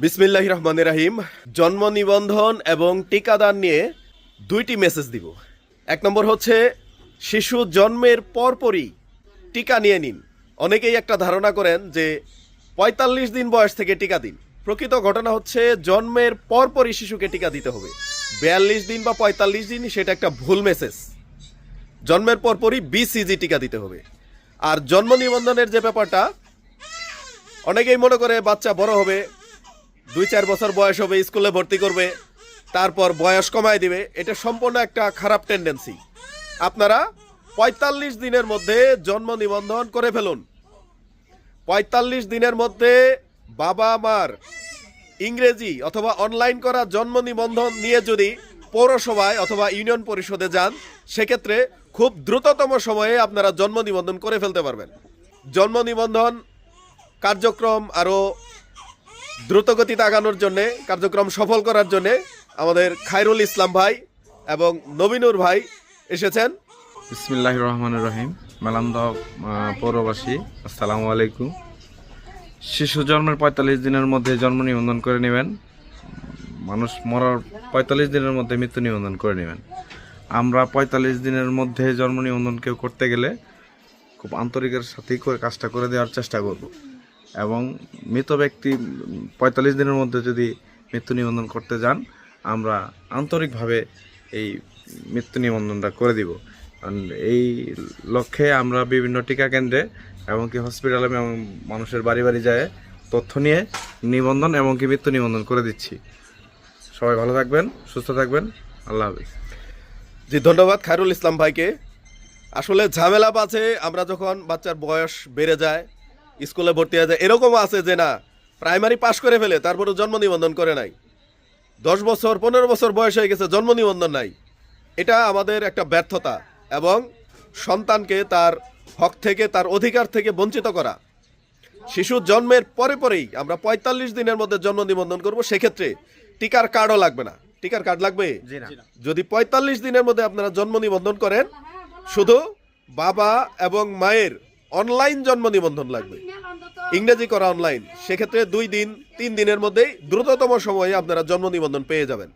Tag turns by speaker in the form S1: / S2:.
S1: বিসমিল্লাহ রহমান রাহিম। জন্ম নিবন্ধন এবং টিকাদান নিয়ে দুইটি মেসেজ দিব। এক নম্বর হচ্ছে, শিশু জন্মের পরপরই টিকা নিয়ে নিন। অনেকেই একটা ধারণা করেন যে পঁয়তাল্লিশ দিন বয়স থেকে টিকা দিন। প্রকৃত ঘটনা হচ্ছে, জন্মের পরপরই শিশুকে টিকা দিতে হবে। বিয়াল্লিশ দিন বা পঁয়তাল্লিশ দিন, সেটা একটা ভুল মেসেজ জন্মের পরপরই বিসিজি টিকা দিতে হবে। আর জন্ম নিবন্ধনের যে ব্যাপারটা, অনেকেই মনে করে বাচ্চা বড় হবে দুই চার বছর বয়স হবে, স্কুলে ভর্তি করবে, তারপর বয়স কমায় দিবে, এটা সম্পূর্ণ একটা খারাপ টেন্ডেন্সি আপনারা পঁয়তাল্লিশ দিনের মধ্যে জন্ম নিবন্ধন করে ফেলুন। পঁয়তাল্লিশ দিনের মধ্যে বাবা মার ইংরেজি অথবা অনলাইন করা জন্ম নিবন্ধন নিয়ে যদি পৌরসভায় অথবা ইউনিয়ন পরিষদে যান, সেক্ষেত্রে খুব দ্রুততম সময়ে আপনারা জন্ম নিবন্ধন করে ফেলতে পারবেন। জন্ম নিবন্ধন কার্যক্রম আরও দ্রুতগতিতে আগানোর জন্যে, কার্যক্রম সফল করার জন্যে আমাদের খায়রুল ইসলাম ভাই এবং নবীনুর ভাই এসেছেন।
S2: বিসমিল্লাহ রহমান রহিম। মেলান্দ পৌরবাসী, আসসালামু আলাইকুম। শিশু জন্মের পঁয়তাল্লিশ দিনের মধ্যে জন্ম নিবন্ধন করে নেবেন। মানুষ মরার পঁয়তাল্লিশ দিনের মধ্যে মৃত্যু নিবন্ধন করে নেবেন। আমরা পঁয়তাল্লিশ দিনের মধ্যে জন্ম নিবন্ধন কেউ করতে গেলে খুব আন্তরিকের সাথেই করে কাজটা করে দেওয়ার চেষ্টা করব। এবং মৃত ব্যক্তি পঁয়তাল্লিশ দিনের মধ্যে যদি মৃত্যু নিবন্ধন করতে যান, আমরা আন্তরিকভাবে এই মৃত্যু নিবন্ধনটা করে দিব। কারণ এই লক্ষ্যে আমরা বিভিন্ন টিকা কেন্দ্রে এমনকি হসপিটালে এবং মানুষের বাড়ি বাড়ি যায় তথ্য নিয়ে নিবন্ধন এমনকি মৃত্যু নিবন্ধন করে দিচ্ছি। সবাই ভালো থাকবেন, সুস্থ থাকবেন। আল্লাহ হাফিজ।
S1: জি, ধন্যবাদ খায়রুল ইসলাম ভাইকে। আসলে ঝামেলা আছে আমরা যখন বাচ্চার বয়স বেড়ে যায় স্কুলে ভর্তি হয়ে যায়। এরকমও আছে যে না প্রাইমারি পাশ করে ফেলে তারপরে জন্ম নিবন্ধন করে নাই। দশ বছর পনেরো বছর বয়স হয়ে গেছে জন্ম নিবন্ধন নাই। এটা আমাদের একটা ব্যর্থতা এবং সন্তানকে তার হক থেকে তার অধিকার থেকে বঞ্চিত করা। শিশু জন্মের পরে পরেই আমরা পঁয়তাল্লিশ দিনের মধ্যে জন্ম নিবন্ধন করব সেক্ষেত্রে টিকার কার্ডও লাগবে না। টিকার কার্ড লাগবে? যদি পঁয়তাল্লিশ দিনের মধ্যে আপনারা জন্ম নিবন্ধন করেন শুধু বাবা এবং মায়ের অনলাইন জন্ম নিবন্ধন লাগবে। ইংরেজি করা অনলাইন সেক্ষেত্রে দুই দিন, তিন দিনের মধ্যেই দ্রুততম সময়ে আপনারা জন্ম নিবন্ধন পেয়ে যাবেন।